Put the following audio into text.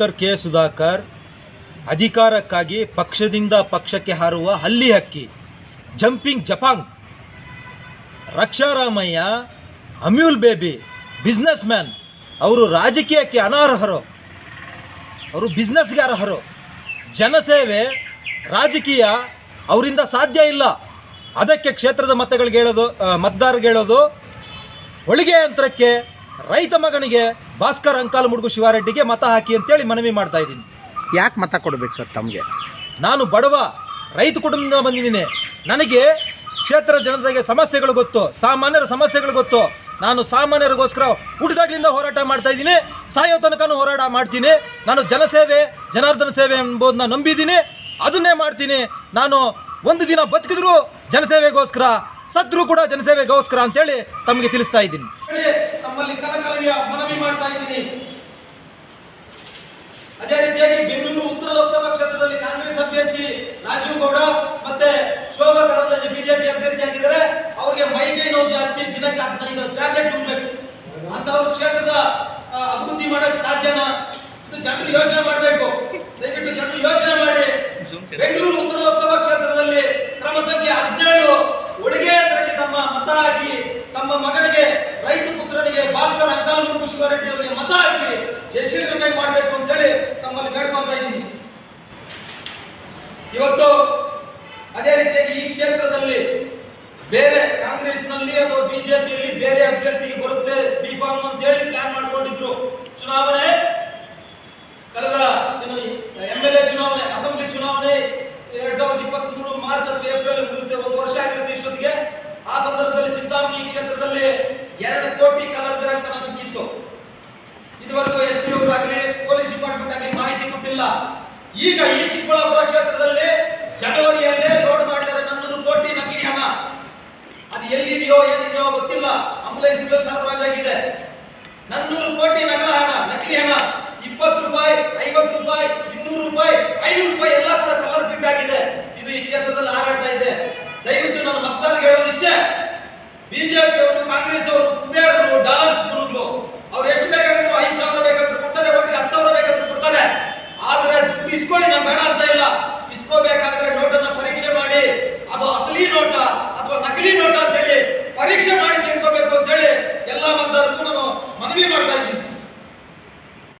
Doctor K Sudhakar ಅಧಿಕಾರಕ್ಕಾಗಿ ಪಕ್ಷದಿಂದ ಪಕ್ಷಕ್ಕೆ ಹಾರುವ ಹಲ್ಲಿ ಹಕ್ಕಿ, ಜಂಪಿಂಗ್ ಜಪಾಂಗ್, Raksha Ramaiah Amul baby business man ಅವರು ರಾಜಕೀಯಕ್ಕೆ ಅನರ್ಹರು, ಅವರು ಬಿಸ್ನೆಸ್ಗೆ ಅರ್ಹರು, ಜನಸೇವೆ, ರಾಜಕೀಯ, ಅವರಿಂದ ಸಾಧ್ಯ ಇಲ್ಲ. ಅದಕ್ಕೆ ಕ್ಷೇತ್ರದ ಮತಗಳಿಗೆ ಹೇಳೋದು ಮತದಾರರಿಗೆ ಹೇಳೋದು, ಹೊಳಿಗೆ ಯಂತ್ರಕ್ಕೆ ರೈತ ಮಗನಿಗೆ ಭಾಸ್ಕರ್ ಅಂಕಾಲ್ ಮುಡುಗು ಶಿವಾರೆಡ್ಡಿಗೆ ಮತ ಹಾಕಿ ಅಂತೇಳಿ ಮನವಿ ಮಾಡ್ತಾ ಇದ್ದೀನಿ. ಯಾಕೆ ಮತ ಕೊಡಬೇಕು ಸರ್ ತಮಗೆ? ನಾನು ಬಡವ ರೈತ ಕುಟುಂಬದಿಂದ ಬಂದಿದ್ದೀನಿ. ನನಗೆ ಕ್ಷೇತ್ರ ಜನತೆಗೆ ಸಮಸ್ಯೆಗಳು ಗೊತ್ತು ಸಾಮಾನ್ಯರ ಸಮಸ್ಯೆಗಳು ಗೊತ್ತು. ನಾನು ಸಾಮಾನ್ಯರಿಗೋಸ್ಕರ ಹುಟ್ಟಿದಾಗಲಿಂದ ಹೋರಾಟ ಮಾಡ್ತಾ ಇದ್ದೀನಿ ಸಾಯೋ ತನಕನೂ ಹೋರಾಟ ಮಾಡ್ತೀನಿ. ನಾನು ಜನಸೇವೆ ಜನಾರ್ದನ ಸೇವೆ ಎಂಬುದನ್ನ ನಂಬಿದ್ದೀನಿ ಅದನ್ನೇ ಮಾಡ್ತೀನಿ. ನಾನು ಒಂದು ದಿನ ಬದುಕಿದ್ರು ಜನಸೇವೆಗೋಸ್ಕರ ಸತ್ರು ಕೂಡ ಜನಸೇವೆಗೋಸ್ಕರ ಅಂತೇಳಿ ತಮಗೆ ತಿಳಿಸ್ತಾ ಇದ್ದೀನಿ ತಮ್ಮಲ್ಲಿ ಕಲಕಲನೆಯ ಮನವಿ ಮಾಡ್ತಾ ಇದ್ದೀನಿ ಅದೇ ರೀತಿಯಾಗಿ ಬೆಂಗಳೂರು ಉತ್ತರ ಲೋಕಸಭಾ ಕ್ಷೇತ್ರದಲ್ಲಿ ಕಾಂಗ್ರೆಸ್ ಅಭ್ಯರ್ಥಿ ರಾಜೀವ್ ಗೌಡ ಮತ್ತೆ ಶೋಭಾ ಕರಂದ್ಲಾಜೆ ಬಿಜೆಪಿ ಅಭ್ಯರ್ಥಿ ಆಗಿದ್ದಾರೆ. ಅವರಿಗೆ ಮೈಕೈ ನೋವು ಜಾಸ್ತಿ, ದಿನಕ್ಕೆ ಹದಿನೈದು ಟ್ಯಾಬ್ಲೆಟ್ ಅಂತ ಅಂತವ್ರ ಕ್ಷೇತ್ರದ ಅಭಿವೃದ್ಧಿ ಮಾಡಕ್ಕೆ ಸಾಧ್ಯನಾ? ಇದು ಜನರು ಯೋಚನೆ ಮಾಡಬೇಕು. ದಯವಿಟ್ಟು ಜನರು ಯೋಚನೆ ಮಾಡಿ. ಬೆಂಗಳೂರು ಉತ್ತರ ಲೋಕಸಭಾ ಕ್ಷೇತ್ರದಲ್ಲಿ ಕ್ರಮ ಸಂಖ್ಯೆ ಹದಿನೇಳು ಉಳಿಗೆ ಅಂತರಕ್ಕೆ ತಮ್ಮ ಮತ ಹಾಕಿ, ತಮ್ಮ ಮಗನಿಗೆ, ರೈತ ಪುತ್ರನಿಗೆ ಭಾಸ್ಕರ್ ಅಂಕಾಲ್ ಶಿವರೆಡ್ಡಿ ಅವರಿಗೆ ಮತ ಹಾಕಿ ಜಯಶೀಲ ಮಾಡಬೇಕು ಅಂತೇಳಿ ತಮ್ಮಲ್ಲಿ ಬೇಡ್ಕೊಂತ ಇದ್ದೀನಿ ಇವತ್ತು ಅದೇ ರೀತಿಯಾಗಿ ಈ ಕ್ಷೇತ್ರದಲ್ಲಿ ಬೇರೆ ಕಾಂಗ್ರೆಸ್ನಲ್ಲಿ ಅಥವಾ ಬಿಜೆಪಿಯಲ್ಲಿ ಬೇರೆ ಅಭ್ಯರ್ಥಿಗೆ ಬರುತ್ತೆ ಬಿಫಾರ್ಮ್ ಅಂತ ಹೇಳಿ ಪ್ಲಾನ್ ಮಾಡ್ಕೊಂಡಿದ್ರು. ಚುನಾವಣೆ, ಕಳೆದ ಎಂ ಎಲ್ ಎ ಚುನಾವಣೆ, ಅಸೆಂಬ್ಲಿ ಚುನಾವಣೆ ಎರಡ್ ಸಾವಿರದ ಇಪ್ಪತ್ತ್ ಮೂರು ಮಾರ್ಚ್ ಅಥವಾ ಏಪ್ರಿಲ್ ಮುಗಿಯುತ್ತೆ, ಒಂದು ವರ್ಷ ಆಗಿರುತ್ತೆ ಇಷ್ಟೊತ್ತಿಗೆ. ಆ ಸಂದರ್ಭದಲ್ಲಿ ಚಿಂತಾಮಣಿ ಕ್ಷೇತ್ರದಲ್ಲಿ ಎರಡು ಕೋಟಿ ಕಲರ್ ಜೆರಾಕ್ಸ್ ಹಣ ಸಿಕ್ಕಿತ್ತು. ಇದುವರೆಗೂ ಎಸ್ ಪಿ ಅವರಾಗಲಿ ಪೊಲೀಸ್ ಡಿಪಾರ್ಟ್ಮೆಂಟ್ ಆಗಲಿ ಮಾಹಿತಿ ಕೊಟ್ಟಿಲ್ಲ. ಈಗ ಈ ಚಿಕ್ಕಬಳ್ಳಾಪುರ ಕ್ಷೇತ್ರದಲ್ಲಿ ಜನವರಿಯಲ್ಲೇ ಲೋಡ್ ಮಾಡಿದರೆ ನಮ್ಮನ್ನು ಕೋಟಿ ನಕಲಿ ಹಣ. ಅದು ಎಲ್ಲಿದೆಯೋ ಏನಿದೆಯೋ ಗೊತ್ತಿಲ್ಲ. ಅಂಬುಲೆನ್ಸ್ಗಳು ಸರಬರಾಜಾಗಿದೆ ನನ್ನೂರು ಕೋಟಿ ನಕಲ ಹಣ, ನಕಲಿ ಹಣ. ಇಪ್ಪತ್ತು ರೂಪಾಯಿ, ಐವತ್ತು ರೂಪಾಯಿ, ಇನ್ನೂರು ರೂಪಾಯಿ, ಐನೂರು ರೂಪಾಯಿ ಎಲ್ಲ ಕೂಡ ಕಲರ್ ಪ್ರಿಂಟ್ ಆಗಿದೆ. ಇದು ಈ ಕ್ಷೇತ್ರದಲ್ಲಿ ಹಾರಾಡ್ತಾ ಇದೆ. ದಯವಿಟ್ಟು ನನ್ನ ಮತದಾರರಿಗೆ ಹೇಳೋದಿಷ್ಟೇ. ಬಿಜೆಪಿಯವರು ಕಾಂಗ್ರೆಸ್ ಅವರು